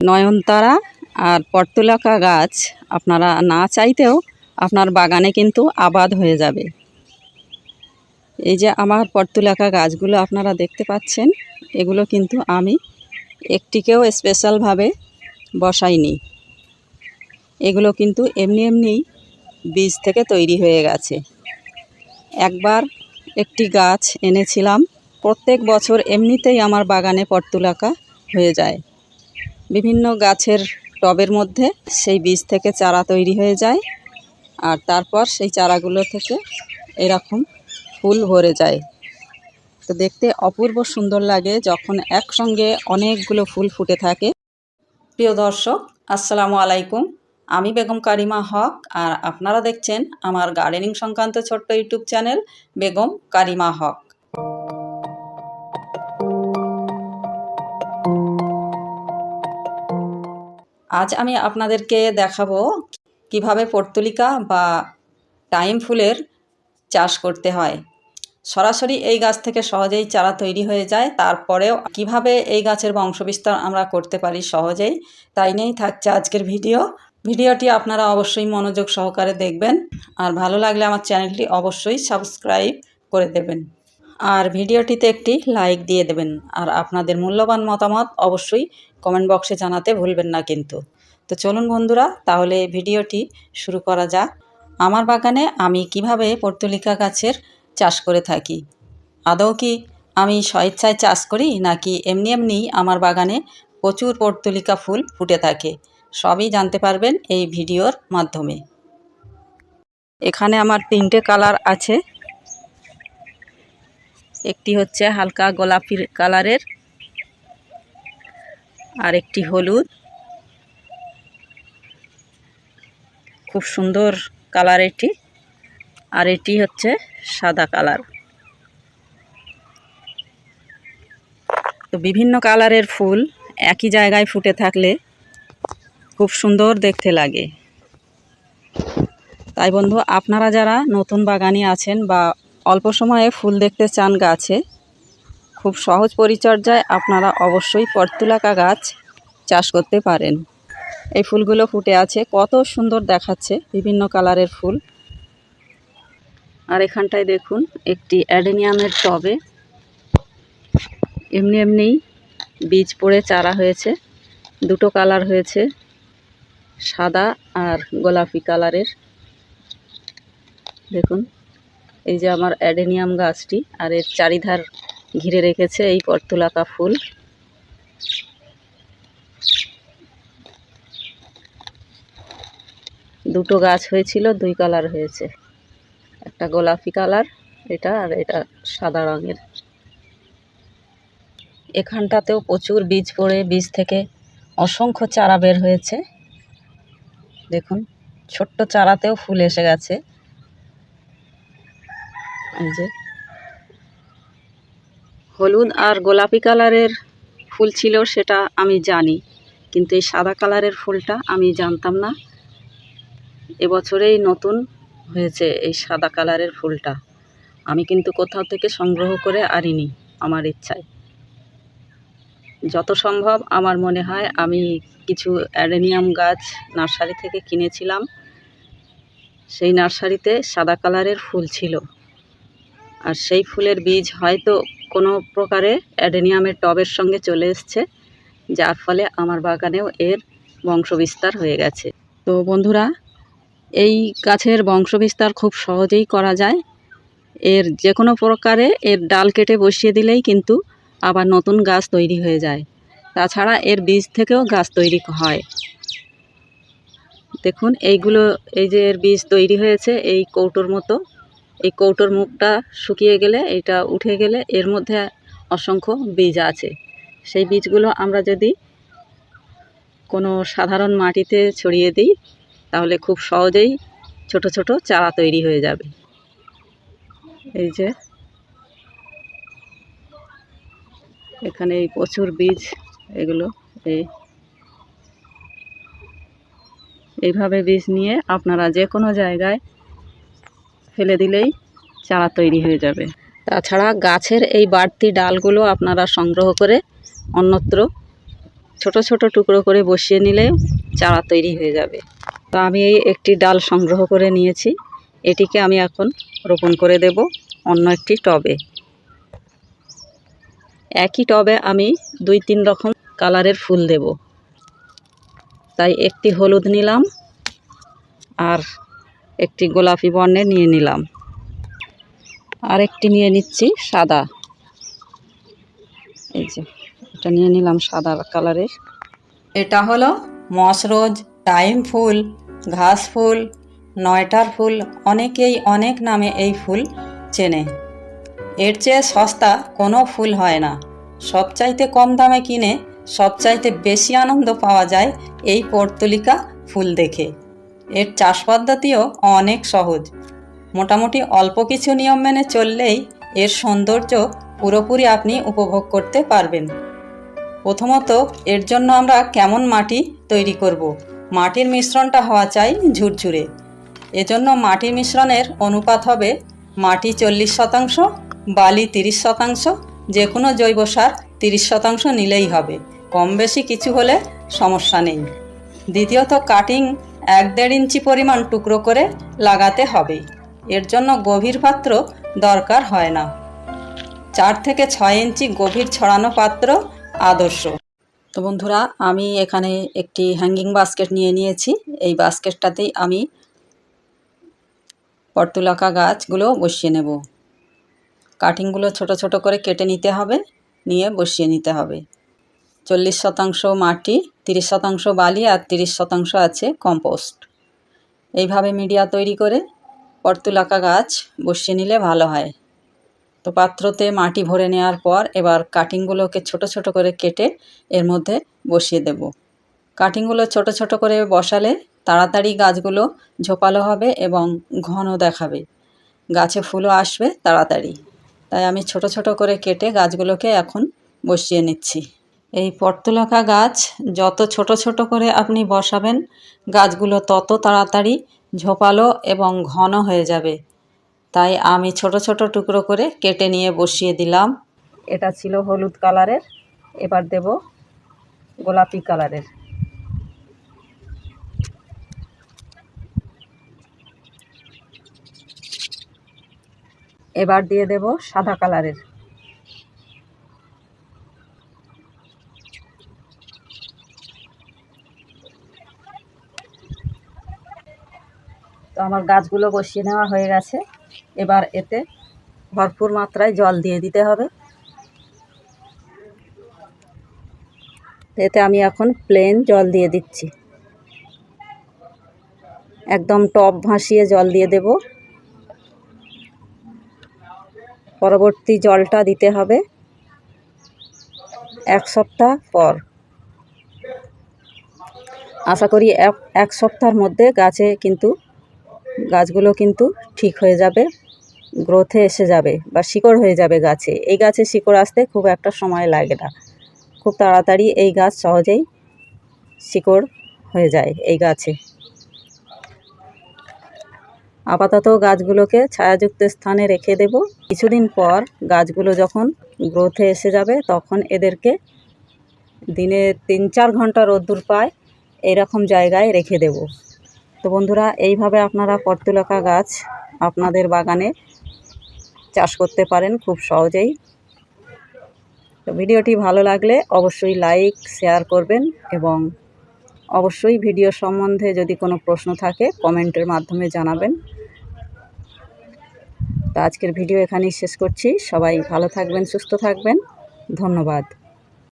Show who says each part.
Speaker 1: নয়নতারা আর পর্তুলাকা গাছ আপনারা না চাইতেও আপনার বাগানে কিন্তু আবাদ হয়ে যাবে। এই যে আমার পর্তুলাকা গাছগুলো আপনারা দেখতে পাচ্ছেন, এগুলো কিন্তু আমি একটিকেও স্পেশালভাবে বসাইনি। এগুলো কিন্তু এমনি এমনিই বীজ থেকে তৈরি হয়ে গেছে। একবার একটি গাছ এনেছিলাম, প্রত্যেক বছর এমনিতেই আমার বাগানে পর্তুলাকা হয়ে যায়। বিভিন্ন গাছের টবের মধ্যে সেই বীজ থেকে চারা তৈরি হয়ে যায়। আর তারপর সেই চারাগুলো থেকে এরকম ফুল ভরে যায়। তো দেখতে অপূর্ব সুন্দর লাগে যখন একসঙ্গে অনেকগুলো ফুল ফুটে থাকে। প্রিয় দর্শক, আসসালামু আলাইকুম। আমি বেগম কারিমা হক আর আপনারা দেখছেন আমার গার্ডেনিং সংক্রান্ত ছোট্ট ইউটিউব চ্যানেল বেগম কারিমা হক। আজ আমি আপনাদেরকে দেখাবো কীভাবে পর্তুলিকা বা টাইম ফুলের চাষ করতে হয়। সরাসরি এই গাছ থেকে সহজেই চারা তৈরি হয়ে যায়, তারপরেও কীভাবে এই গাছের বংশবিস্তার আমরা করতে পারি সহজেই, তাই নিয়েই থাকছে আজকের ভিডিও। ভিডিওটি আপনারা অবশ্যই মনোযোগ সহকারে দেখবেন, আর ভালো লাগলে আমার চ্যানেলটি অবশ্যই সাবস্ক্রাইব করে দেবেন। আর ভিডিওটিতে একটি লাইক দিয়ে দেবেন। আর আপনাদের মূল্যবান মতামত অবশ্যই কমেন্ট বক্সে জানাতে ভুলবেন না কিন্তু। তো চলুন বন্ধুরা, তাহলে ভিডিওটি শুরু করা যাক। আমার বাগানে আমি কীভাবে পর্তুলিকা গাছের চাষ করে থাকি? আদৌ কি আমি স্বেচ্ছায় চাষ করি, নাকি এমনি এমনি আমার বাগানে প্রচুর পর্তুলিকা ফুল ফুটে থাকে? সবই জানতে পারবেন এই ভিডিওর মাধ্যমে। এখানে আমার তিনটে কালার আছে। একটি হচ্ছে হালকা গোলাপি কালারের, আর একটি হলুদ। খুব সুন্দর কালার এটি, আর এটি হচ্ছে সাদা কালার। তো বিভিন্ন কালারের ফুল একই জায়গায় ফুটে থাকলে খুব সুন্দর দেখতে লাগে। তাই বন্ধু, আপনারা যারা নতুন বাগানি আছেন বা অল্প সময়ে ফুল দেখতে চান গাছে। খুব সহজ পরিচর্যায় আপনারা অবশ্যই পর্তুলাকা গাছ চাষ করতে পারেন। এই ফুলগুলো ফুটে আছে, কত সুন্দর দেখাচ্ছে বিভিন্ন কালারের ফুল। আর এখানটায় দেখুন, একটি অ্যাডেনিয়ামের টবে এমনি এমনি বীজ পড়ে চারা হয়েছে। দুটো কালার হয়েছে, সাদা আর গোলাপি কালারের। দেখুন এই যে আমার অ্যাডেনিয়াম গাছটি আর এর চারিধার ঘিরে রেখেছে এই পর্তুলাকা ফুল। দুটো গাছ হয়েছিল, দুই কালার হয়েছে। একটা গোলাপি কালার, এটা আর এটা সাদা রঙের। এখানটাতেও প্রচুর বীজ পড়ে, বীজ থেকে অসংখ্য চারা বের হয়েছে। দেখুন, ছোট্ট চারাতেও ফুল এসে গেছে। এই যে। হলুদ আর গোলাপি কালারের ফুল ছিল সেটা আমি জানি, কিন্তু এই সাদা কালারের ফুলটা আমি জানতাম না। এবছরেই নতুন হয়েছে এই সাদা কালারের ফুলটা। আমি কিন্তু কোথাও থেকে সংগ্রহ করে আনিনি আমার ইচ্ছায়। যত সম্ভব আমার মনে হয় আমি কিছু অ্যাডেনিয়াম গাছ নার্সারি থেকে কিনেছিলাম। সেই নার্সারিতে সাদা কালারের ফুল ছিল। আর সেই ফুলের বীজ হয়তো কোনো প্রকারে অ্যাডেনিয়ামের টবের সঙ্গে চলে এসছে, যার ফলে আমার বাগানেও এর বংশবিস্তার হয়ে গেছে। তো বন্ধুরা, এই গাছের বংশবিস্তার খুব সহজেই করা যায়। এর যে কোনো প্রকারে এর ডাল কেটে বসিয়ে দিলেই কিন্তু আবার নতুন গাছ তৈরি হয়ে যায়। তাছাড়া এর বীজ থেকেও গাছ তৈরি হয়। দেখুন, এইগুলো, এই যে এর বীজ তৈরি হয়েছে, এই কৌটোর মতো। এই কৌটোর মুখটা শুকিয়ে গেলে এটা উঠে গেলে এর মধ্যে অসংখ্য বীজ আছে। সেই বীজগুলো আমরা যদি কোনো সাধারণ মাটিতে ছড়িয়ে দিই, তাহলে খুব সহজেই ছোট ছোট চারা তৈরি হয়ে যাবে। এই যে এখানে এই প্রচুর বীজ, এগুলো এই এইভাবে বীজ নিয়ে আপনারা যে কোনো জায়গায় ফেলে দিলেই চারা তৈরি হয়ে যাবে। তাছাড়া গাছের এই বাড়তি ডালগুলো আপনারা সংগ্রহ করে অন্যত্র ছোট ছোট টুকরো করে বসিয়ে নিলে চারা তৈরি হয়ে যাবে। তো আমি এই একটি ডাল সংগ্রহ করে নিয়েছি। এটিকে আমি এখন রোপণ করে দেব অন্য একটি টবে। একই টবে আমি দুই তিন রকম কালারের ফুল দেব। তাই একটি হলুদ নিলাম আর একটি গোলাপি বর্ণের নিয়ে নিলাম। আর একটি নিয়ে নিচ্ছি সাদা। এই যে, এটা নিয়ে নিলাম সাদা কালারের। এটা হলো মশরোজ টাইম ফুল, ঘাস ফুল, নয়টার ফুল, অনেকেই অনেক নামে এই ফুল চেনে। এর চেয়ে সস্তা কোনো ফুল হয় না। সবচাইতে কম দামে কিনে সবচাইতে বেশি আনন্দ পাওয়া যায় এই পর্তুলিকা ফুল দেখে। এর চাষ পদ্ধতিও অনেক সহজ। মোটামুটি অল্প কিছু নিয়ম মেনে চললেই এর সৌন্দর্য পুরোপুরি আপনি উপভোগ করতে পারবেন। প্রথমত, এর জন্য আমরা কেমন মাটি তৈরি করব। মাটির মিশ্রণটা হওয়া চাই ঝুরঝুরে। এজন্য মাটির মিশ্রণের অনুপাত হবে মাটি চল্লিশ শতাংশ, বালি তিরিশ শতাংশ যে কোনো জৈব সার তিরিশ শতাংশ নিলেই হবে। কম বেশি কিছু হলে সমস্যা নেই। দ্বিতীয়ত, কাটিং এক দেড় ইঞ্চি পরিমাণ টুকরো করে লাগাতে হবে। এর জন্য গভীর পাত্র দরকার হয় না। চার থেকে ছয় ইঞ্চি গভীর ছড়ানো পাত্র আদর্শ। তো বন্ধুরা, আমি এখানে একটি হ্যাঙ্গিং বাস্কেট নিয়ে নিয়েছি। এই বাস্কেটটাতেই আমি পর্তুলাকা গাছগুলো বসিয়ে নেব। কাটিংগুলো ছোট ছোট করে কেটে নিতে হবে, নিয়ে বসিয়ে নিতে হবে। চল্লিশ শতাংশ মাটি, তিরিশ শতাংশ বালি আর তিরিশ শতাংশ আছে কম্পোস্ট। এইভাবে মিডিয়া তৈরি করে পর্তুলাকা গাছ বসিয়ে নিলে ভালো হয়। তো পাত্রতে মাটি ভরে নেওয়ার পর এবার কাটিংগুলোকে ছোট ছোট করে কেটে এর মধ্যে বসিয়ে দেব। কাটিংগুলো ছোট ছোট করে বসালে তাড়াতাড়ি গাছগুলো ঝোপালো হবে এবং ঘন দেখাবে। গাছে ফুলও আসবে তাড়াতাড়ি। তাই আমি ছোট ছোট করে কেটে গাছগুলোকে এখন বসিয়ে নিচ্ছি। এই পর্তুলকা গাছ যত ছোট ছোট করে আপনি বসাবেন, গাছগুলো তত তাড়াতাড়ি ঝোপালো এবং ঘন হয়ে যাবে। তাই আমি ছোট ছোট টুকরো করে কেটে নিয়ে বসিয়ে দিলাম। এটা ছিল হলুদ কালারের, এবার দেব গোলাপি কালারের। এবার দিয়ে দেব সাদা কালারের। আমার গাছগুলো বসিয়ে নেওয়া হয়ে গেছে। এবার এতে ভরপুর মাত্রায় জল দিয়ে দিতে হবে। এতে আমি এখন প্লেন জল দিয়ে দিচ্ছি। একদম টপ ভাসিয়ে জল দিয়ে দেব। পরবর্তী জলটা দিতে হবে এক সপ্তাহ পর। আশা করি এক সপ্তাহের মধ্যে গাছে কিন্তু গাছগুলো কিন্তু ঠিক হয়ে যাবে গ্রোথে এসে যাবে বা শিকড় হয়ে যাবে গাছে। এই গাছে শিকড় আসতে খুব একটা সময় লাগে না। খুব তাড়াতাড়ি এই গাছ সহজেই শিকড় হয়ে যায় এই গাছে। আপাতত গাছগুলোকে ছায়াযুক্ত স্থানে রেখে দেব। কিছুদিন পর গাছগুলো যখন গ্রোথে এসে যাবে, তখন এদেরকে দিনে তিন চার ঘণ্টা রোদ্দুর পায়, এরকম জায়গায় রেখে দেব। তো বন্ধুরা, এইভাবে আপনারা পর্তুলকা গাছ আপনাদের বাগানে চাষ করতে পারেন খুব সহজেই। তো ভিডিওটি ভালো লাগলে অবশ্যই লাইক, শেয়ার করবেন এবং অবশ্যই ভিডিও সম্বন্ধে যদি কোনো প্রশ্ন থাকে, কমেন্টের মাধ্যমে জানাবেন। তো আজকের ভিডিও এখানেই শেষ করছি। সবাই ভালো থাকবেন, সুস্থ থাকবেন। ধন্যবাদ।